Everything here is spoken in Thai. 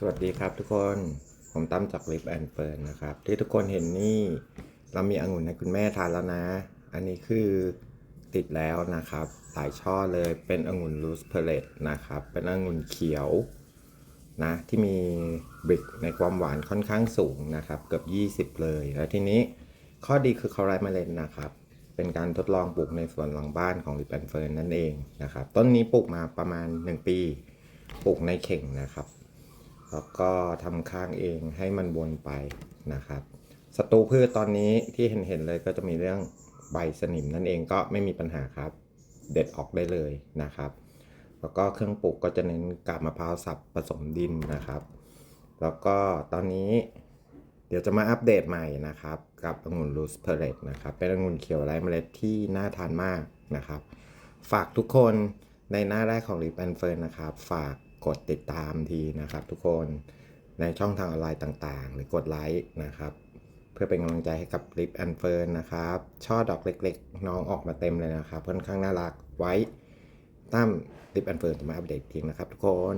สวัสดีครับทุกคน ผมตั้มจากลิฟแอนเฟิร์นนะครับ ที่ทุกคนเห็นนี่เรามีองุ่นให้คุณแม่ทานแล้วนะ อันนี้คือติดแล้วนะครับหลายช่อเลยเป็นองุ่นลูสเพเลตนะครับ เป็นองุ่นเขียวนะที่มีบริกในความหวานค่อนข้างสูงนะครับ เกือบ 20 เลย แล้วทีนี้ข้อดีคือเขาไร้เมล็ดนะครับ เป็นการทดลองปลูกในสวนหลังบ้านของลิปแอนเฟิร์นนั่นเองนะครับ ต้นนี้ปลูกมาประมาณ 1 ปี ปลูกในเข่งนะครับ แล้วก็ทำข้างเองให้มันวนไปนะครับศัตรูพืชตอนนี้ที่เห็นเห็นๆเลยก็จะมีเรื่องใบสนิมนั่นเองก็ไม่มีปัญหาครับ เด็ดออกได้เลยนะครับ แล้วก็เครื่องปลูกก็จะเน้นกาบมะพร้าวสับผสมดินนะครับ แล้วก็ตอนนี้เดี๋ยวจะมาอัปเดตใหม่นะครับ กับองุ่นลูสเพเรตนะครับ เป็นองุ่นเขียวไร้เมล็ดที่น่าทานมากนะครับ ฝากทุกคนในหน้าแรกของ Lip and Fern นะครับ ฝาก กดติดตามทีนะครับ ทุกคนในช่องทางออนไลน์ต่างๆ หรือกดไลค์นะครับ เพื่อเป็นกำลังใจให้กับลิฟแอนเฟิร์นนะครับ ช่อดอกเล็กๆ น้องออกมาเต็มเลยนะครับค่อนข้างน่ารักไว้ตั้มลิฟแอนเฟิร์นจะมาอัปเดตทีนะครับทุกคน